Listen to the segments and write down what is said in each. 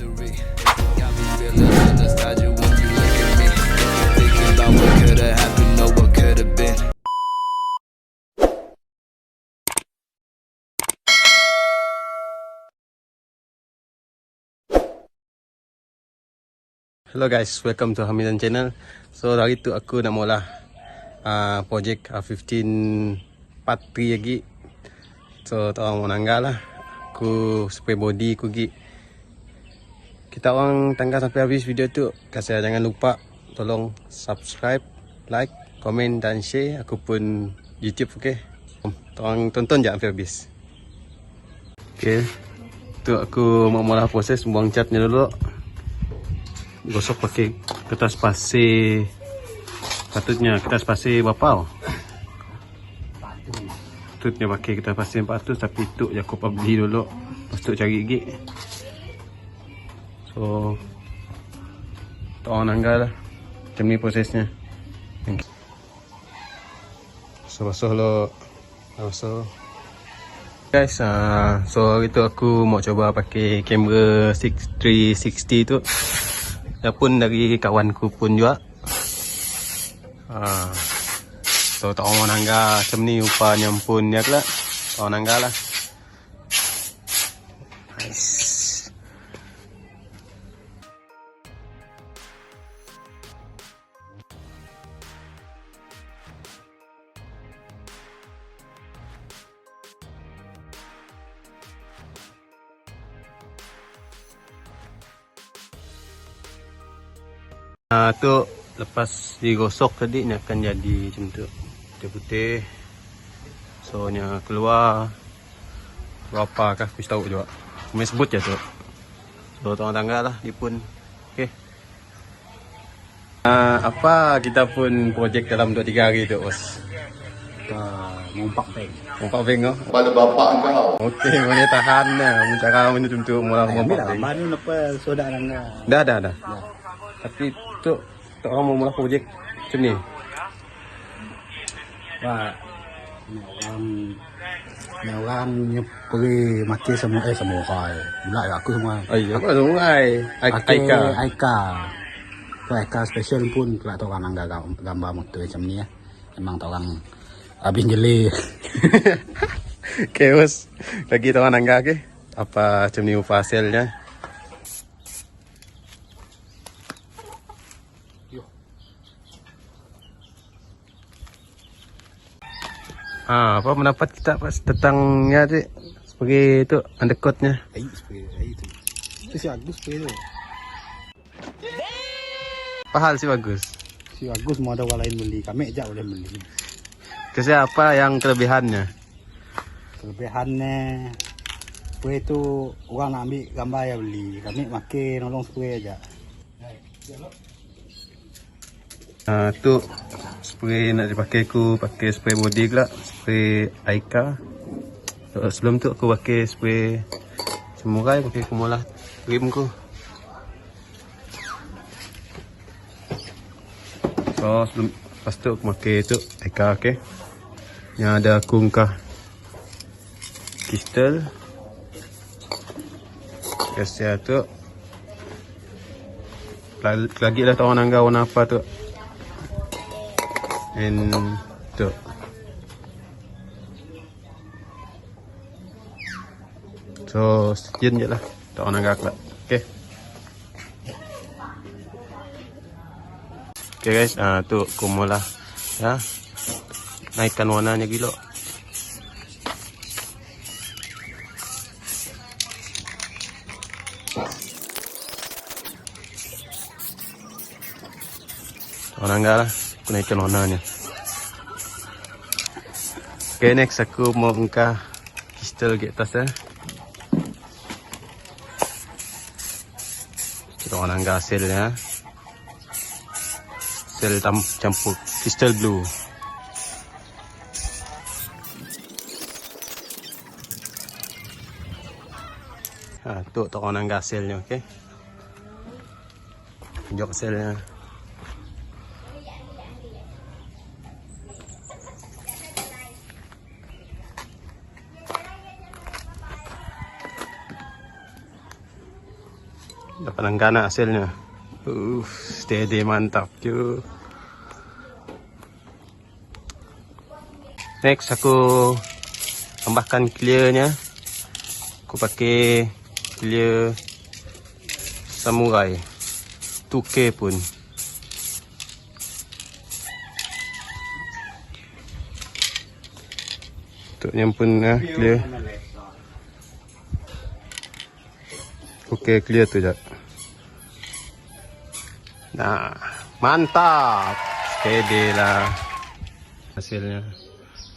history. Got me feeling the nostalgia when you look at me. Thinking about what could have happened or what could have been. Hello guys, welcome to Hamidan channel. So hari tu aku nak mula uh, projek uh, 15 part 3 lagi. So tak orang mau nanggal lah. Aku spray body aku pergi. Kita orang tanggal sampai habis video tu. Kasih jangan lupa tolong subscribe, like, komen dan share. Aku pun YouTube okay. Tolong tonton je sampai habis. Okay. Tu aku mau mula proses buang catnya dulu gosok pakai kertas pasir patutnya kertas pasir berapa patutnya pakai kertas pasir 400 tapi tu je aku beli dulu lepas tu cari gig so tak orang nanggal lah macam ni prosesnya so basuh lo basuh guys uh, so hari tu aku mau coba pakai kamera 360 tu Dah pun dari kawanku pun juga. Ha. So tak orang nangga macam ni upanya pun dia kelak. Tak orang lah. Ah tu lepas digosok tadi ni akan jadi macam tu. Putih-putih. So nya keluar berapa kah aku tahu juga. Kami sebut je tu. So tengah tanggal lah dia pun. Okey. Uh, apa kita pun projek dalam 2 3 hari tu bos. uh, mumpak bank. Nampak beng oh. pada bapak kau. Okey, boleh tahan lah. Cara macam tu mula Ambil nampak lah, baru apa sodak nangga. Dah dah dah. Tapi tu tak orang mau mula projek macam ni. Wah, orang ni orang pergi mati semua eh semua kai. Pula ya aku semua. Ai, apa sungai? Ai Pakai Aika. Aika. Tu Aika special pun kelak tu orang gam- gambar motor macam ni ya. Memang tu orang habis jeli. Bos. Lagi tu orang nangga ke? Apa macam ni upah hasilnya? Ha, apa pendapat kita pas tentangnya tu sebagai tu undercoatnya? Ai spray ai tu. Tu si Agus spray tu. Apa hal sih bagus? Si Agus mau ada orang lain beli. Kami je boleh beli. Terus apa yang kelebihannya? Kelebihannya spray tu orang nak ambil gambar ya beli. Kami makin nolong spray aja. Ha, tu spray nak dipakai aku pakai spray body pula, spray Aika. Sebelum tu aku pakai spray Samurai pakai kumula rim ku. So sebelum lepas tu aku pakai tu Aika okey. Yang ada kungkah kristal. Kasih tu lagi lah tahu nangga warna apa tu and tu. So sekian je lah. Tak orang nangga kelak okay. Okay guys. Ah tu kumula ya. Naikkan warnanya gila. Orang enggak lah Aku warnanya Okay next aku mau buka Kristal ke atas eh. Kita orang enggak hasilnya Hasil tam campur. Kristal blue. Ha, tu tak orang enggak hasilnya okay? Tunjuk nanggana hasilnya. Uh, steady mantap cu. Next aku tambahkan clearnya. Aku pakai clear samurai 2K pun. Untuknya pun ya, clear. Okey, clear tu jap. Nah, mantap. Steady lah hasilnya.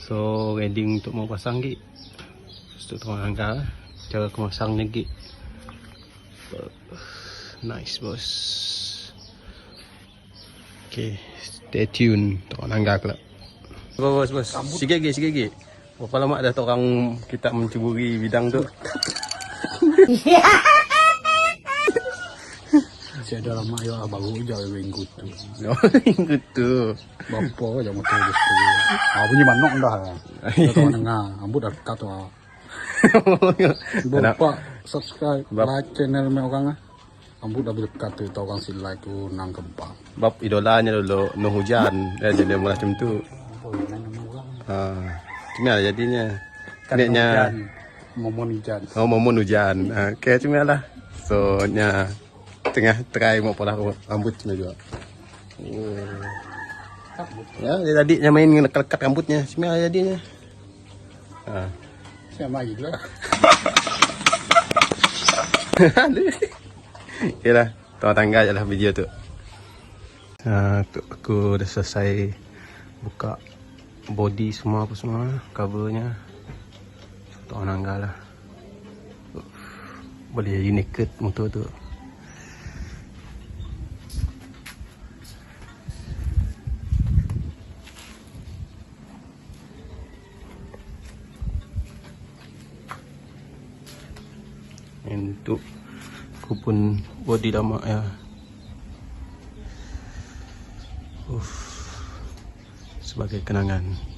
So, ready untuk mau pasang gig. Untuk tuan angka lah. Cara aku masangnya gig. Nice, bos. Okay, stay tune. Tuan angka pula. Bos, bos, bos. Sikit lagi, sikit lagi. Berapa lama dah orang kita mencuburi bidang tu? Saya dah lama ya baru je minggu tu. Oh, Minggu tu. Bapa je tulis tu. Ah punya manok dah. Kau nengah, ambut dah kat tu. ah. Bapak subscribe, like channel me orang ah. Ambut dah dekat tu, tau orang si like tu nang kembang. Bab idolanya dulu no hujan. Dia jadi mula macam tu. Boleh nama orang. Ha. Cuma lah jadinya. Hujan, Momon hujan. oh momen hujan. Ha, okay, cuma lah. So nya tengah try mau pola rambut cuma juga. Oh. Ya, dia tadi nya main lekat-lekat rambutnya. Lah jadinya. Ha. Saya mai lah. Yalah, tuan tangga je lah video tu. Ha, tu aku dah selesai buka body semua apa semua, covernya. Tuan tangga lah. Boleh jadi naked motor tu. Untuk aku pun body lama ya. Uff. Sebagai kenangan.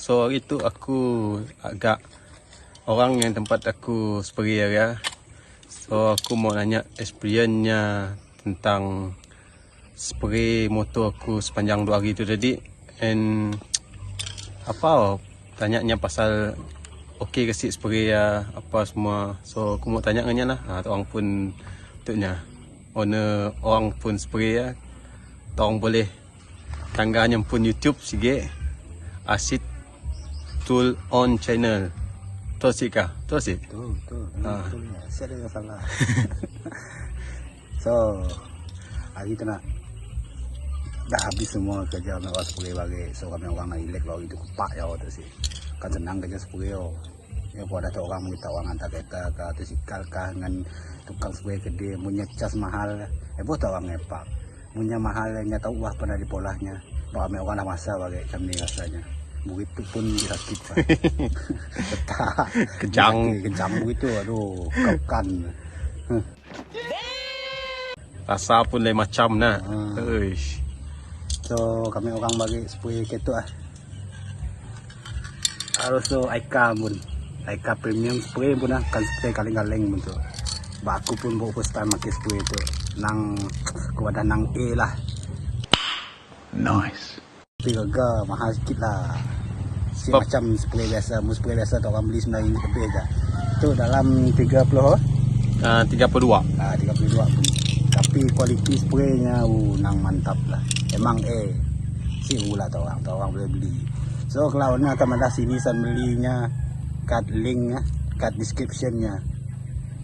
So hari tu aku agak orang yang tempat aku spray area. So aku mau nanya experience-nya tentang spray motor aku sepanjang 2 hari tu tadi. And apa tanyanya pasal okey ke si spray ya apa semua. So aku mau tanya dengan lah. Ha, orang pun untuknya owner orang pun spray ya. Tolong boleh tangganya pun YouTube sikit. Asid Tool on channel. Tu sih kah? Tu sih. Tu, tu. Ah. Tu, saya ada salah. so, hari tu nak dah habis semua kerja nak was spray bagi so kami orang nak ilek lalu itu kupak ya tu sih kan senang kerja spray yo ya pada tu orang minta orang hantar kereta ke atau sikal kah dengan tukang spray gede punya cas mahal eh buat orang ngepak punya mahal nya tahu wah pernah di polahnya Pak kami orang dah masa bagi macam ni rasanya begitu pun sakit pak Tetap. Kejang. kejang begitu aduh kapan Rasa pun lain macam nah. Ah. Uish. So kami orang bagi spray ketu ah. Harus tu Aika pun. Aika premium spray pun ah kan spray kaleng-kaleng pun tu. Ba aku pun baru first time pakai spray tu. Nang kepada nang A lah. Nice. Tapi harga mahal sikit lah. Si Sebab- macam spray biasa, mu spray biasa tu orang beli RM9 lebih je. Tu dalam 30 Ah, 32. Ah, 32 pun. Tapi kualiti spraynya uh, nang mantap lah. Emang eh si U lah tu orang, tu orang boleh beli. So kalau ni akan ada sini san belinya kat link ya, kat descriptionnya.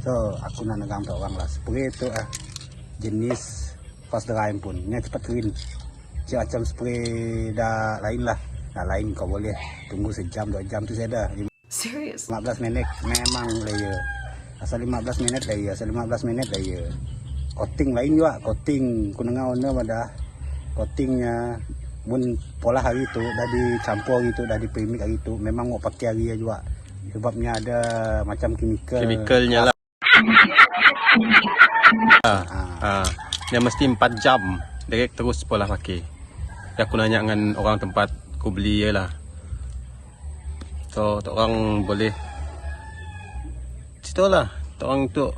So aku nak negang tak orang lah. Spray tu ah jenis fast dry pun. Ni cepat kering. Macam macam spray dah lain lah. Dah lain kau boleh tunggu sejam dua jam tu saya dah. Serious? 15 minit memang layer. Asal 15 minit layer, asal 15 minit layer. Coating lain juga, coating kunengau ni pada coatingnya mun pola hari tu dah dicampur hari tu dah dipremik hari tu memang mau pakai hari juga sebabnya ada macam chemical Chemicalnya lah. Ah, Ah. ah, dia mesti 4 jam. Direct terus pola pakai. Dia aku nanya dengan orang tempat aku beli je lah. So, tak orang boleh cerita lah. Tak orang tu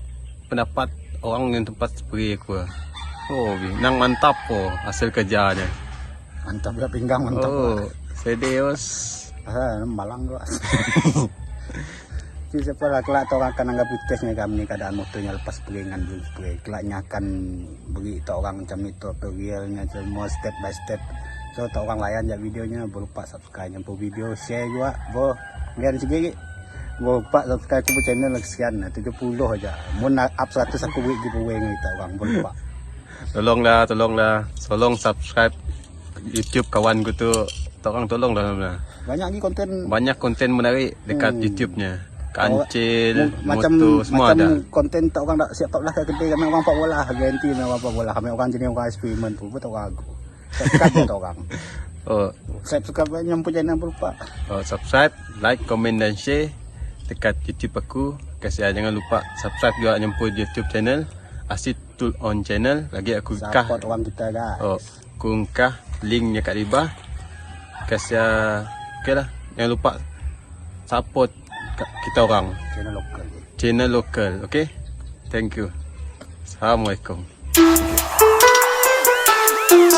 pendapat orang yang tempat spray aku lah. Oh, nang mantap oh hasil kerjanya. mantap ya pinggang mantap Oh, serius. ah malang gua Si siapa lah kelak tu orang akan anggap tesnya kami ni keadaan motornya lepas spray dengan belum spray. Kelaknya akan beri tu orang macam ni tutorialnya semua step by step. So tak orang layan je videonya boleh lupa subscribe yang video share juga. Bo lihat sikit. Bo lupa subscribe tu channel lagi sekian 70 aja. Mun nak up 100 aku beri giveaway dengan kita orang boleh lupa. Tolonglah, tolonglah. Tolong subscribe YouTube kawan ku tu. Tolong tolong lah. Banyak lagi konten Banyak konten menarik dekat Hmm. YouTube-nya. Kancil, Mu- macam motor, semua macam ada. konten tak orang tak siap 14 kat kedai kami orang 4 bola ganti orang 4 bola kami orang jenis orang eksperimen tu betul orang aku subscribe tak orang Oh, subscribe nyampu channel pun lupa oh, subscribe, like, komen dan share dekat YouTube aku. Kasih jangan lupa subscribe juga nyemput YouTube channel Asid Tool On channel. Lagi aku kah support orang kita guys Oh, aku kah linknya kat bawah. Kasih okay lah. Jangan lupa support kita orang. channel lokal Channel lokal, okay? Thank you. Assalamualaikum. Thank